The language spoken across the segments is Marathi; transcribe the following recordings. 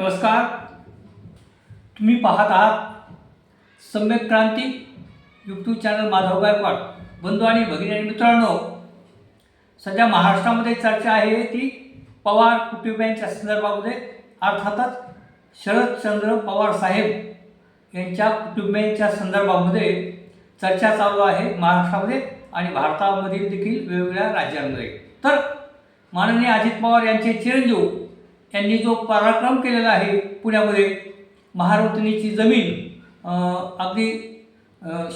नमस्कार. तुम्ही पाहत आहात सम्यक क्रांती यूट्यूब चॅनल माधव गायकवाड. बंधू आणि भगिनी आणि मित्रांनो सध्या महाराष्ट्रामध्ये चर्चा आहे ती पवार कुटुंबियांच्या संदर्भामध्ये. अर्थातच शरदचंद्र पवार साहेब यांच्या कुटुंबियांच्या संदर्भामध्ये चर्चा चालू आहे महाराष्ट्रामध्ये आणि भारतामधील देखील वेगवेगळ्या राज्यांमध्ये. तर माननीय अजित पवार यांचे चिरंजीव यांनी जो पराक्रम केलेला आहे पुण्यामध्ये महारवतनीची जमीन अगदी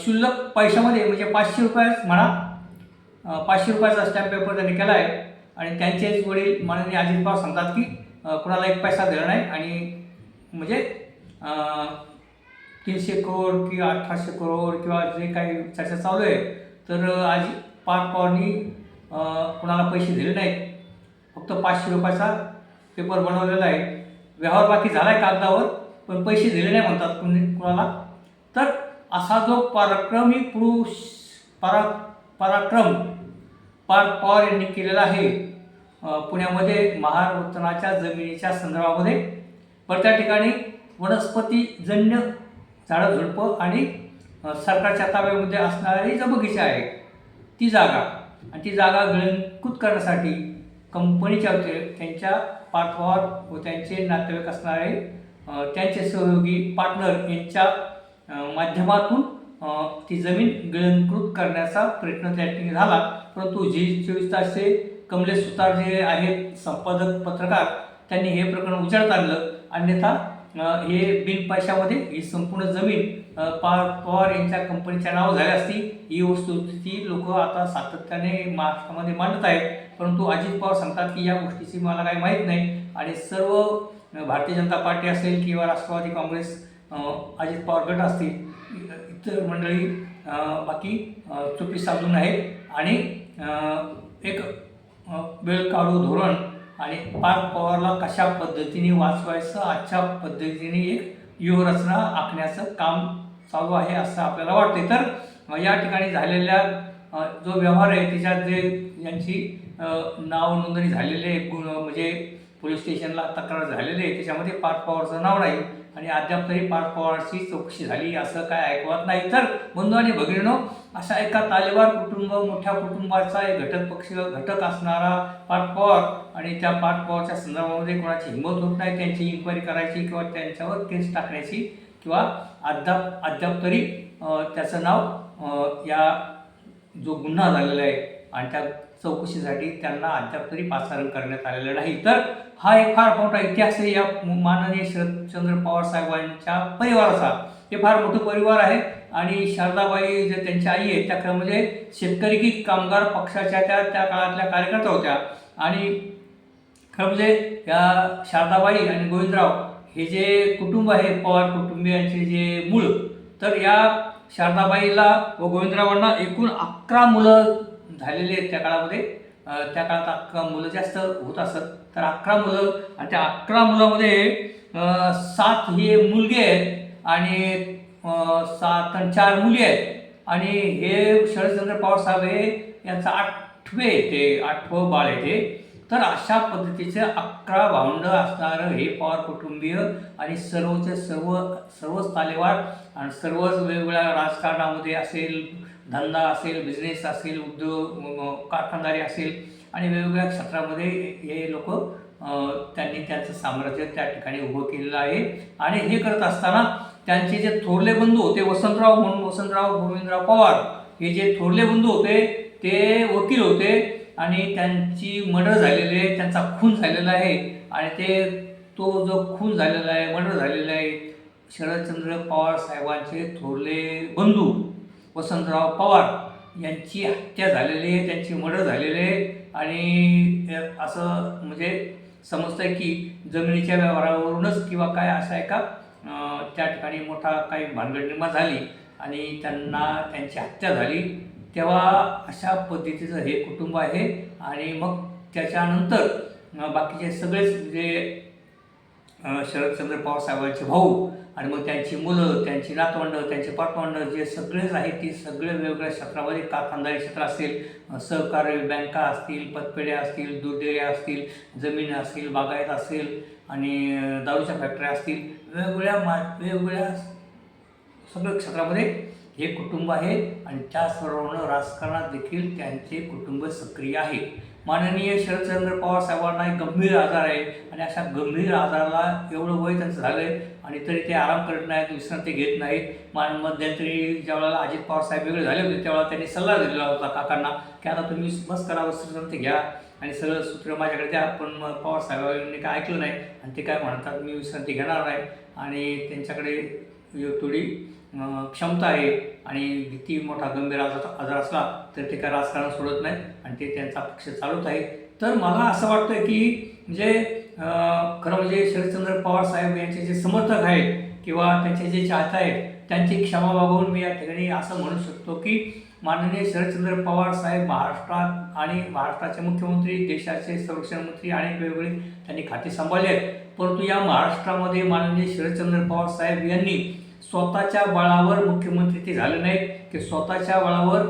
शुल्लक पैशामध्ये म्हणजे पाचशे रुपयाच म्हणा पाचशे रुपयाचा स्टॅम्प पेपर त्यांनी केला आहे आणि त्यांचेच वडील माननीय अजित पवार सांगतात की कुणाला एक पैसा दिला नाही. आणि म्हणजे तीनशे करोड किंवा अठराशे करोड किंवा जे काही चर्चा चालू आहे तर आज पार पवारनी कुणाला पैसे दिले नाहीत. फक्त पाचशे रुपयाचा पेपर बनवलेला आहे. व्यवहार बाकी झाला आहे कागदावर पण पैसे दिले नाही म्हणतात कुणी कुणाला. तर असा जो पराक्रमी पुरुष परा पराक्रम पार पवार यांनी केलेला आहे पुण्यामध्ये महारवतनाच्या जमिनीच्या संदर्भामध्ये. पण त्या ठिकाणी वनस्पतीजन्य झाडं झुडपं आणि सरकारच्या ताब्यामध्ये असणारी जो बगीचा आहे. ती जागा. आणि ती जागा गिळंकृत करण्यासाठी कंपनीच्या त्यांच्या त्यांच्या पाठवार व त्यांचे नातेवाईक असणारे त्यांचे सहयोगी पार्टनर यांच्या माध्यमातून ती जमीन गिळंकृत करण्याचा प्रयत्न त्या ठिकाणी झाला. परंतु जी चोवीस तासचे कमलेश सुतार जे आहेत संपादक पत्रकार त्यांनी हे प्रकरण उजाडत आणलं. अन्यथा हे बिन पैशामध्ये ही संपूर्ण जमीन पवार पवार यांच्या कंपनीच्या नाव झाली असती. ही वस्तुस्थिती लोक आता सातत्याने महाराष्ट्रामध्ये मांडत आहेत. परंतु अजित पवार सांगतात की या गोष्टीची मला काही माहीत नाही. आणि सर्व भारतीय जनता पार्टी असेल किंवा राष्ट्रवादी काँग्रेस अजित पवार गट असतील इतर मंडळी बाकी चुपी साधून आहेत. आणि एक वेळ काढू धोरण आणि पार्क पवारला कशा पद्धतीने वाचवायचं आजच्या पद्धतीने एक व्यूहरचना आखण्याचं काम चालू आहे असं आपल्याला वाटते तर या ठिकाणी झालेल्या जो व्यवहार आहे त्याच्यात जे यांची नाव नोंदणी झालेली आहे गुण म्हणजे पोलीस स्टेशनला तक्रार झालेली आहे त्याच्यामध्ये पार्थ पवारचं नाव नाही आणि अद्याप तरी पार्थ पवारची चौकशी झाली असं काय ऐकवत नाही. तर बंधू आणि भगिनीनो अशा एका तालेबार कुटुंब मोठ्या कुटुंबाचा एक घटक पक्ष घटक असणारा पार्थ पवार आणि त्या पार्थ संदर्भामध्ये कोणाची हिंमत होत नाही त्यांची इन्क्वायरी करायची किंवा त्यांच्यावर केस टाकण्याची किंवा अद्याप अद्याप तरी त्याचं नाव या जो गुन्हा झालेला आहे आणि त्या चौकशीसाठी त्यांना अद्याप तरी पाचारण करण्यात आलेलं नाही. तर हा एक फार मोठा इतिहास आहे. या माननीय शरदचंद्र पवार साहेबांच्या परिवाराचा. हे फार मोठं परिवार आहे. आणि शारदाबाई जे त्यांच्या आई आहेत त्या म्हणजे शेतकरी की कामगार पक्षाच्या त्या त्या काळातल्या कार्यकर्त्या होत्या. आणि खरं म्हणजे या शारदाबाई आणि गोविंदराव हे जे कुटुंब आहे पवार कुटुंबियांचे जे मूळ तर या शारदाबाईला व गोविंदरावांना एकूण अकरा मुलं झालेली आहेत त्या काळामध्ये. त्या काळात अकरा मुलं जास्त होत असत. तर अकरा मुलं आणि त्या अकरा मुलामध्ये सात हे मुलगे आहेत आणि सात आणि चार मुली आहेत. आणि हे शरदचंद्र पवार साहेब हे यांचं आठवे ते आठवं बाळ आहे ते. तर अशा पद्धतीचे अकरा भावंड असणारं हे पवार कुटुंबीय आणि सर्वचे सर्व सर्वच तालेवार आणि सर्वच वेगवेगळ्या राजकारणामध्ये असेल धंदा असेल बिझनेस असेल उद्योग कारखानदारी असेल आणि वेगवेगळ्या क्षेत्रामध्ये हे लोक त्यांनी त्यांचं साम्राज्य त्या ठिकाणी उभं केलेलं आहे. आणि हे करत असताना त्यांचे जे थोरले बंधू होते वसंतराव म्हणून वसंतराव गोविंदराव पवार हे जे थोरले बंधू होते ते वकील होते आणि त्यांची मर्डर झालेली आहे त्यांचा खून झालेला आहे आणि ते तो जो खून झालेला आहे मर्डर झालेला आहे शरदचंद्र पवार साहेबांचे थोरले बंधू वसंतराव पवार यांची हत्या झालेली आहे त्यांची मर्डर झालेली आहे आणि असं म्हणजे समजतंय की जमिनीच्या व्यवहारावरूनच किंवा काय असा एका का त्या ठिकाणी मोठा काही भानगड निर्माण झाली आणि त्यांना त्यांची हत्या झाली. तेव्हा अशा पद्धतीचं हे कुटुंब आहे आणि मग त्याच्यानंतर बाकीचे सगळेच जे शरदचंद्र पवारसाहेबांचे भाऊ आणि मग त्यांची मुलं त्यांची नातवंडं त्यांचे पाटवंडं जे सगळेच आहेत ती सगळे वेगवेगळ्या क्षेत्रामध्ये कारखानदारी क्षेत्र असेल सहकार्य सहकारी बँका असतील पतपेढ्या असतील दूध असतील जमीन असतील बागायत असेल आणि दारूच्या फॅक्टऱ्या असतील. वेगवेगळ्या मा वेगवेगळ्या सगळ्या क्षेत्रामध्ये हे कुटुंब आहे आणि त्या सर्वांना राजकारणात देखील त्यांचे कुटुंब सक्रिय आहे. माननीय शरदचंद्र पवार साहेबांना एक गंभीर आजार आहे आणि अशा गंभीर आजाराला एवढं वय त्यांचं झालं आहे आणि तरी ते आराम करत नाहीत विश्रांती घेत नाहीत. मान मध्यंतरी ज्यावेळेला अजित पवार साहेब वेगळे झाले होते त्यावेळेला त्यांनी सल्ला दिलेला होता काकांना की आता तुम्ही बस करा विश्रांती घ्या आणि सगळं सूत्र माझ्याकडे द्या पण मग पवार साहेबांनी काय ऐकलं नाही आणि ते काय म्हणतात मी विश्रांती घेणार नाही. आणि त्यांच्याकडे थोडी क्षमता आहे आणि किती मोठा गंभीर आजार आजार असला तर ते काय राजकारण सोडत नाही आणि ते त्यांचा पक्ष चालवत आहे. तर मला असं वाटतं की म्हणजे खरं म्हणजे शरदचंद्र पवार साहेब यांचे जे समर्थक आहेत किंवा त्यांचे जे चाहते आहेत त्यांची क्षमा मागवून मी या ठिकाणी असं म्हणू शकतो की माननीय शरदचंद्र पवार साहेब महाराष्ट्रात आणि महाराष्ट्राचे मुख्यमंत्री देशाचे संरक्षण मंत्री अनेक वेगवेगळे त्यांनी खाते सांभाळले आहेत. परंतु या महाराष्ट्रामध्ये माननीय शरदचंद्र पवार साहेब यांनी स्वतःच्या बळावर मुख्यमंत्री ते झाले नाहीत की स्वतःच्या बळावर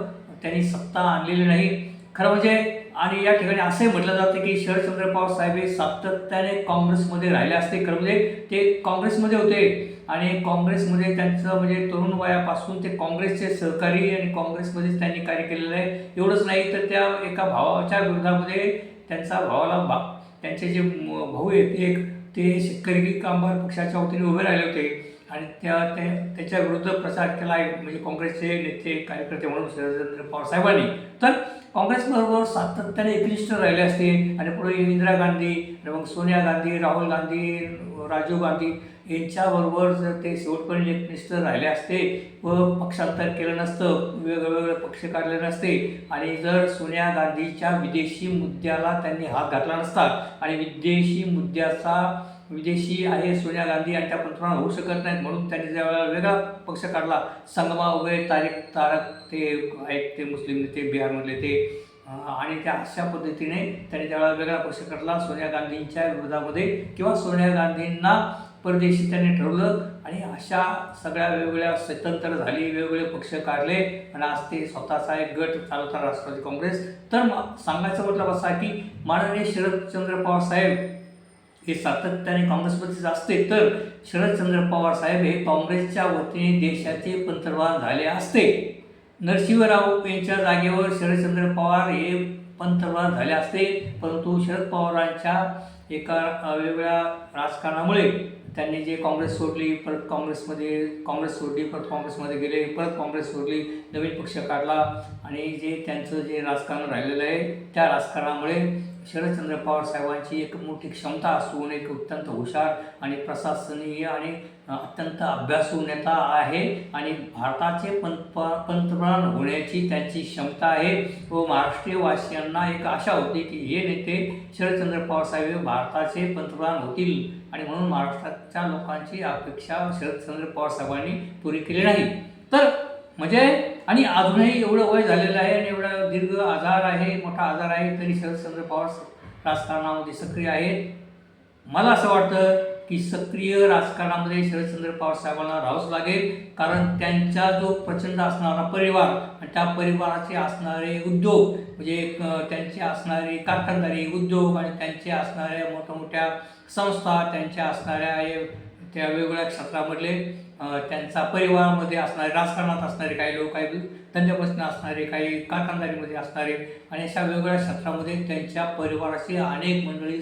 त्यांनी सत्ता आणलेली नाही. खरं म्हणजे आणि या ठिकाणी असंही म्हटलं जातं की शरदचंद्र पवार साहेब हे सातत्याने काँग्रेसमध्ये राहिले असते. खरं म्हणजे ते काँग्रेसमध्ये होते. आणि काँग्रेसमध्ये त्यांचं म्हणजे तरुण वयापासून ते काँग्रेसचे सहकारी आणि काँग्रेसमध्येच त्यांनी कार्य केलेलं आहे. एवढंच नाही तर त्या एका भावाच्या विरोधामध्ये त्यांचा भावाला भा त्यांचे जे भाऊ आहेत एक ते शेतकरी कामगार पक्षाच्या वतीने उभे राहिले होते. आणि त्या त्या- त्याच्या विरुद्ध प्रचार केला आहे म्हणजे काँग्रेसचे नेते कार्यकर्ते म्हणून शरदचंद्र पवार साहेबांनी तर काँग्रेसबरोबर सातत्याने एकनिष्ठ राहिले असते आणि पुढे इंदिरा गांधी आणि मग सोनिया गांधी राहुल गांधी राजीव गांधी यांच्याबरोबर जर ते शेवटपर्यंत एकनिष्ठ राहिले असते व पक्षांतर केलं नसतं वेगवेगळे पक्ष काढले नसते आणि जर सोनिया गांधीच्या विदेशी मुद्द्याला त्यांनी हात घातला नसता आणि विदेशी मुद्द्याचा विदेशी आहे सोनिया गांधी आणि त्या पंतप्रधान होऊ शकत नाहीत म्हणून त्यांनी ज्यावेळेला वेगळा पक्ष काढला. संगमा वगैरे तारिक तारक ते आहेत ते मुस्लिम नेते बिहारमधले ते. आणि त्या अशा पद्धतीने त्यांनी त्यावेळेला वेगळा पक्ष काढला सोनिया गांधींच्या विरोधामध्ये किंवा सोनिया गांधींना परदेशी त्यांनी ठरवलं आणि अशा सगळ्या वेगवेगळ्या स्वतंत्र झाली वेगवेगळे पक्ष काढले. आणि आज ते स्वतःचा एक गट चालवतात राष्ट्रवादी काँग्रेस. तर म- सांगायचं मतलब असा की माननीय शरदचंद्र पवार साहेब हे सातत्याने काँग्रेसमध्येच असते तर शरदचंद्र पवार साहेब हे काँग्रेसच्या वतीने देशाचे पंतप्रधान झाले असते. नरसिंहराव यांच्या जागेवर शरदचंद्र पवार हे पंतप्रधान झाले असते परंतु शरद पवारांच्या एका वेगळ्या राजकारणामुळे त्यांनी जे काँग्रेस सोडली परत काँग्रेसमध्ये काँग्रेस सोडली परत काँग्रेसमध्ये गेले परत काँग्रेस सोडली नवीन पक्ष काढला आणि जे त्यांचं जे राजकारण राहिलेलं आहे त्या राजकारणामुळे शरदचंद्र पवार साहेबांची एक मोठी क्षमता असून एक अत्यंत हुशार आणि प्रशासनीय आणि अत्यंत अभ्यासू नेता आहे आणि भारताचे पंत पंतप्रधान होण्याची त्यांची क्षमता आहे. व महाराष्ट्रीय वासियांना एक आशा होती की हे नेते शरदचंद्र पवार साहेब हे भारताचे पंतप्रधान होतील आणि म्हणून महाराष्ट्राच्या लोकांची अपेक्षा शरदचंद्र पवार साहेबांनी पुरी केली नाही. तर म्हणजे आणि अजूनही एवढं वय झालेलं आहे आणि एवढा दीर्घ आजार आहे मोठा आजार आहे तरी शरदचंद्र पवार राजकारणामध्ये सक्रिय आहेत. मला असं वाटतं की सक्रिय राजकारणामध्ये शरदचंद्र पवार साहेबांना राहावंच लागेल कारण त्यांचा जो प्रचंड असणारा परिवार आणि त्या परिवाराचे असणारे उद्योग म्हणजे त्यांचे असणारे कारखानदारी उद्योग आणि त्यांचे असणाऱ्या मोठ्या मोठ्या संस्था त्यांच्या असणाऱ्या त्या वेगवेगळ्या क्षेत्रामधले त्यांचा परिवारामध्ये असणारे राजकारणात असणारे काही लोक काही धंद्यापासून असणारे काही कारखानदारीमध्ये असणारे आणि अशा वेगवेगळ्या क्षेत्रामध्ये त्यांच्या परिवाराशी अनेक मंडळी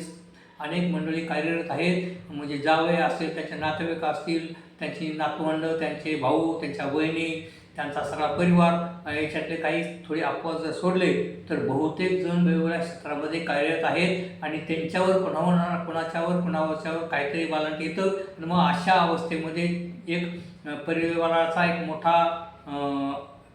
अनेक मंडळी कार्यरत आहेत. म्हणजे जावई असतील त्यांचे नातेवाईक असतील त्यांची नातवंड त्यांचे भाऊ त्यांच्या बहिणी त्यांचा सगळा परिवार याच्यातले काही थोडे अपवाद जर सोडले तर बहुतेक जण वेगवेगळ्या क्षेत्रामध्ये कार्यरत आहेत आणि त्यांच्यावर कोणावर कोणाच्यावर कोणावरच्यावर काहीतरी बालंट येतं. आणि मग अशा अवस्थेमध्ये एक परिवाराचा एक मोठा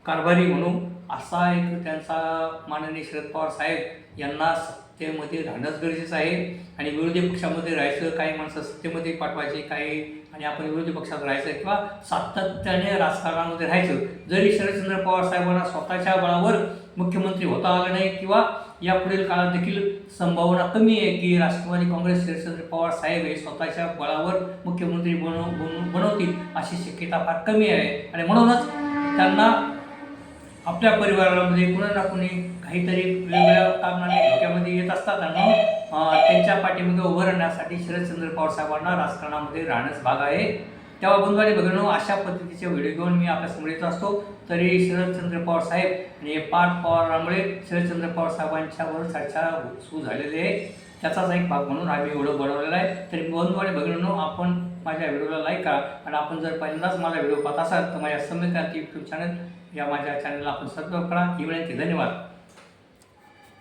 कारभारी म्हणून असा एक त्यांचा माननीय शरद पवार साहेब यांना सत्तेमध्ये राहणंच गरजेचं आहे. आणि विरोधी पक्षामध्ये राहायचं काही माणसं सत्तेमध्ये पाठवायचे काही आणि आपण विरोधी पक्षात राहायचं किंवा सातत्याने राजकारणामध्ये राहायचं. जरी शरदचंद्र पवार साहेबांना स्वतःच्या बळावर मुख्यमंत्री होता आलं नाही किंवा या पुढील काळात देखील संभावना कमी आहे की राष्ट्रवादी काँग्रेस शरदचंद्र पवार साहेब हे स्वतःच्या बळावर मुख्यमंत्री बनव बनव- बनवतील अशी शक्यता फार कमी आहे. आणि म्हणूनच त्यांना आपल्या परिवारामध्ये कुणा ना कुणी काहीतरी वेगवेगळ्या कारणाने धोक्यामध्ये येत असतात आणि त्यांच्या पाठीमध्ये उभं राहण्यासाठी शरदचंद्र पवार साहेबांना राजकारणामध्ये राहणंच भाग आहे. तेव्हा बंधुवाने बघणं अशा पद्धतीचे व्हिडिओ घेऊन मी आपल्यासमोर येत असतो. तरी शरदचंद्र पवार साहेब आणि पाठ पवारामुळे शरदचंद्र पवार साहेबांच्यावर चर्चा सुरू झालेली आहे. त्याचाच एक भाग म्हणून आम्ही व्हिडिओ बनवलेला आहे. तरी बंधुवाने बघणं आपण माझ्या व्हिडिओला लाईक करा. आणि आपण जर पहिल्यांदाच माझा व्हिडिओ पाहत असाल तर माझ्या सम्यक्रांती यूट्यूब चॅनल या माझ्या चॅनलला आपण सबस्क्राईब करा. ही विनंती धन्यवाद.